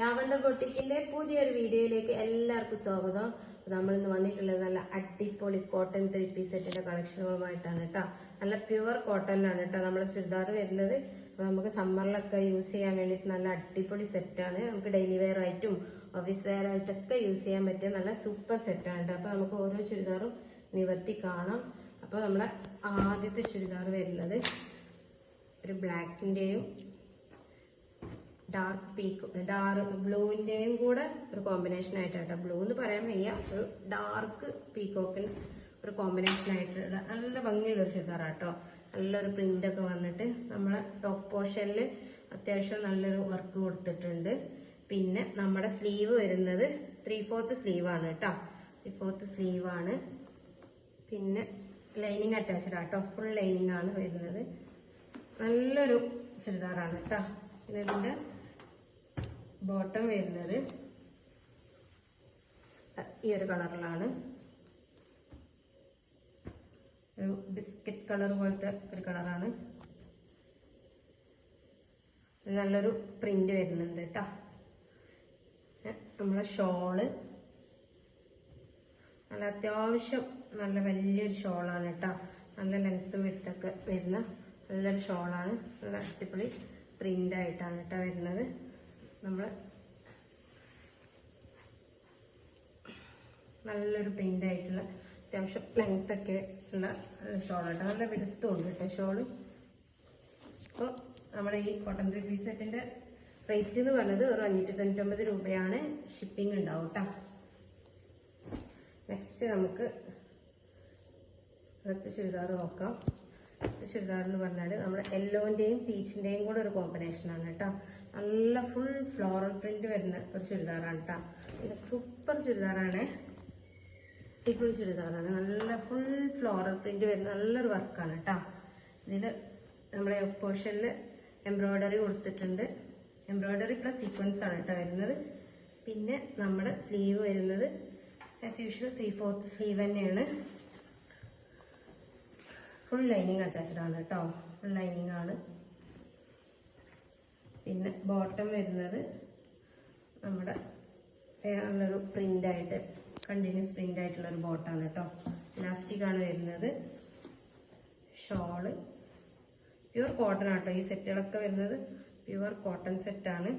Lavender ബൊട്ടിക്കിന്റെ പുതിയൊരു വീഡിയോയിലേക്ക് എല്ലാവർക്കും സ്വാഗതം. നമ്മൾ ഇന്ന് വന്നിട്ടുള്ളത് നല്ല അടിപൊളി കോട്ടൺ ത്രീ പീസ് സെറ്റിന്റെ കളക്ഷനുകളുമായിട്ടാണ് കേട്ടോ. നല്ല പ്യുവർ കോട്ടണിലാണ് കേട്ടോ നമ്മുടെ ചുരിദാർ വരുന്നത്. നമുക്ക് സമ്മറിലൊക്കെ യൂസ് ചെയ്യാൻ വേണ്ടിയിട്ട് നല്ല അടിപൊളി സെറ്റാണ് നമുക്ക് ഡെയിലി വെയർ ആയിട്ടും ഓഫീസ് വെയർ ആയിട്ടൊക്കെ യൂസ് ചെയ്യാൻ പറ്റിയ നല്ല സൂപ്പർ സെറ്റാണ് കേട്ടോ. അപ്പൊ നമുക്ക് ഓരോ ചുരിദാറും നിവർത്തി കാണാം. അപ്പൊ നമ്മുടെ ആദ്യത്തെ ചുരിദാർ വരുന്നത് ഒരു ബ്ലാക്കിന്റെയും ഡാർക്ക് പീക്ക് ഡാർക്ക് ബ്ലൂവിന്റെയും കൂടെ ഒരു കോമ്പിനേഷൻ ആയിട്ടാട്ടോ. ബ്ലൂ എന്ന് പറയാൻ വയ്യ ഒരു ഡാർക്ക് പീക്കോക്കിന് ഒരു കോമ്പിനേഷൻ ആയിട്ടുള്ള നല്ല ഭംഗിയുള്ള ഒരു ചുരിദാറാട്ടോ നല്ലൊരു പ്രിന്റ് ഒക്കെ വന്നിട്ട് നമ്മളെ ടോപ്പ് പോർഷനിൽ അത്യാവശ്യം നല്ലൊരു വർക്ക് കൊടുത്തിട്ടുണ്ട്. പിന്നെ നമ്മുടെ സ്ലീവ് വരുന്നത് ത്രീ ഫോർത്ത് സ്ലീവ് ആണ് കേട്ടോ. ത്രീ ഫോർത്ത് സ്ലീവ് ആണ്. പിന്നെ ലൈനിങ് അറ്റാച്ച്ഡ് ആട്ടോ. ഫുൾ ലൈനിങ് ആണ് വരുന്നത്. നല്ലൊരു ചുരിദാറാണ് കേട്ടോ. പിന്നെ ഇതിന്റെ ബോട്ടം വരുന്നത് ഈ ഒരു കളറിലാണ്. ഒരു ബിസ്ക്കറ്റ് കളർ പോലത്തെ ഒരു കളറാണ്. നല്ലൊരു പ്രിന്റ് വരുന്നുണ്ട് കേട്ടോ. നമ്മളെ ഷോൾ. നല്ല അത്യാവശ്യം നല്ല വലിയൊരു ഷോളാണ് കേട്ടോ. നല്ല ലെങ്ത്തും വിടുത്തൊക്കെ വരുന്ന നല്ലൊരു ഷോളാണ്. നല്ല അടിപൊളി പ്രിന്റ് ആയിട്ടാണ് കേട്ടോ വരുന്നത്. നമ്മൾ നല്ലൊരു പെയിന്റ് ആയിട്ടുള്ള അത്യാവശ്യം ലെങ്ത് ഒക്കെ ഉള്ള ഷോളുണ്ട് നല്ല വിടുത്തുണ്ട് കേട്ടോ ഷോൾ അപ്പോൾ നമ്മുടെ ഈ കോട്ടൺ ത്രീ പീസ് സെറ്റിന്റെ റേറ്റ് എന്ന് പറഞ്ഞത് ഒരു അഞ്ഞൂറ്റി തൊണ്ണൂറ്റൊമ്പത് രൂപയാണ് ഷിപ്പിംഗ് ഉണ്ടാവും കേട്ടോ നെക്സ്റ്റ് നമുക്ക് അടുത്ത ചുരിദാർ നോക്കാം. ചുരിദാർ എന്ന് പറഞ്ഞാൽ നമ്മുടെ യെല്ലോന്റെയും പീച്ചിന്റെയും കൂടെ ഒരു കോമ്പിനേഷൻ ആണ് കേട്ടോ. നല്ല ഫുൾ ഫ്ലോറൽ പ്രിന്റ് വരുന്ന ഒരു ചുരിദാറാണ് കേട്ടോ. ഇത് സൂപ്പർ ചുരിദാറാണ്. അടിപൊളി ചുരിദാറാണ്. നല്ല ഫുൾ ഫ്ലോറൽ പ്രിന്റ് വരുന്ന നല്ലൊരു വർക്കാണ് കേട്ടോ. ഇതിൽ നമ്മുടെ പോർഷനിൽ എംബ്രോയ്ഡറി കൊടുത്തിട്ടുണ്ട്. എംബ്രോയ്ഡറി പ്ലസ് സീക്വൻസ് ആണ് കേട്ടോ വരുന്നത്. പിന്നെ നമ്മുടെ സ്ലീവ് വരുന്നത് as usual three fourth sleeve തന്നെയാണ്. ഫുൾ ലൈനിങ് അറ്റാച്ച്ഡ് ആണ് കേട്ടോ. ഫുൾ ലൈനിങ് ആണ്. പിന്നെ ബോട്ടം വരുന്നത് നമ്മുടെ നല്ലൊരു പ്രിന്റ് ആയിട്ട് കണ്ടിന്യൂസ് പ്രിന്റ് ആയിട്ടുള്ളൊരു ബോട്ടാണ് കേട്ടോ. ആണ് വരുന്നത്. ഷോൾ പ്യുവർ കോട്ടൺ ആട്ടോ ഈ സെറ്റുകളൊക്കെ വരുന്നത് പ്യുവർ കോട്ടൺ സെറ്റാണ്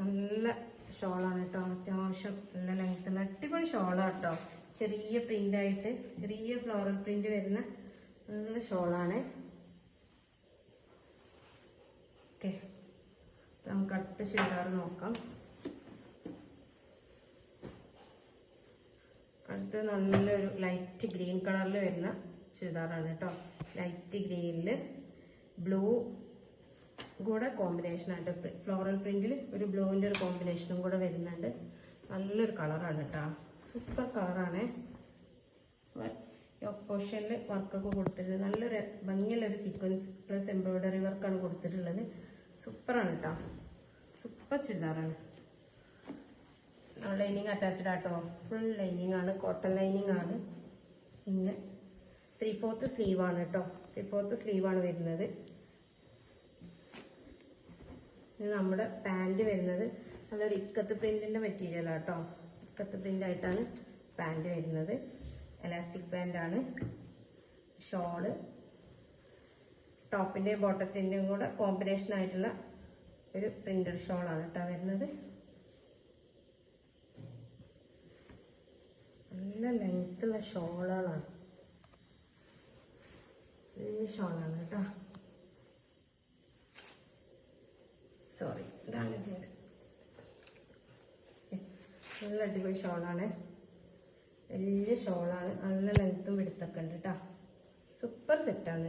നല്ല ഷോളാണ് കേട്ടോ. അത്യാവശ്യം നല്ല ലെങ്ത്തുള്ള അടിപൊളി ഷോളാണ് കേട്ടോ. ചെറിയ പ്രിന്റ് ആയിട്ട് ചെറിയ ഫ്ലോറൽ പ്രിന്റ് വരുന്ന നല്ല ഷോളാണ് ഓക്കെ. നമുക്ക് അടുത്ത ചുരിദാർ നോക്കാം. അടുത്ത നല്ലൊരു ലൈറ്റ് ഗ്രീൻ കളറിൽ വരുന്ന ചുരിദാറാണ് കേട്ടോ. ലൈറ്റ് ഗ്രീനിൽ ബ്ലൂ കൂടെ കോമ്പിനേഷൻ ആയിട്ട് ഫ്ലോറൽ പ്രിന്റിൽ ഒരു ബ്ലൂവിന്റെ ഒരു കോമ്പിനേഷനും കൂടെ വരുന്നുണ്ട്. നല്ലൊരു കളറാണ് കേട്ടോ. സൂപ്പർ കളറാണ് ഓപ്പോഷനിൽ വർക്കൊക്കെ കൊടുത്തിട്ടുണ്ട്. നല്ലൊരു ഭംഗിയുള്ളൊരു സീക്വൻസ് പ്ലസ് എംബ്രോയിഡറി വർക്കാണ് കൊടുത്തിട്ടുള്ളത്. സൂപ്പറാണ് കേട്ടോ സൂപ്പർ ചുരിദാറാണ് ലൈനിങ് അറ്റാച്ച്ഡ് ആട്ടോ ഫുൾ ലൈനിങ് ആണ് കോട്ടൺ ലൈനിങ് ആണ്. പിന്നെ ത്രീ ഫോർത്ത് സ്ലീവ് ആണ് കേട്ടോ ത്രീ ഫോർത്ത് സ്ലീവ് ആണ് വരുന്നത്. നമ്മുടെ പാന്റ് വരുന്നത്. നല്ലൊരു ഇക്കത്ത് പ്രിന്റിന്റെ മെറ്റീരിയൽ ആട്ടോ ഇക്കത്ത് പ്രിന്റ് ആയിട്ടാണ് പാന്റ് വരുന്നത് എലാസ്റ്റിക് പാന്റാണ് ഷോൾ. ടോപ്പിന്റെയും ബോട്ടത്തിന്റെയും കൂടെ കോമ്പിനേഷൻ ആയിട്ടുള്ള ഒരു പ്രിന്റഡ് ഷോളാണ് കേട്ടോ വരുന്നത്. നല്ല ലെങ്ത്തുള്ള ഷോളുകളാണ്. വലിയ ഷോളാണ് കേട്ടോ. സോറി ഇതാണ് ഇതിന്റെ നല്ല അടിപൊളി ഷോളാണ്. വലിയ ഷോളാണ്. നല്ല ലെങ്ത്തും പിടുത്തൊക്കെ ഉണ്ട് കേട്ടോ സൂപ്പർ സെറ്റാണ്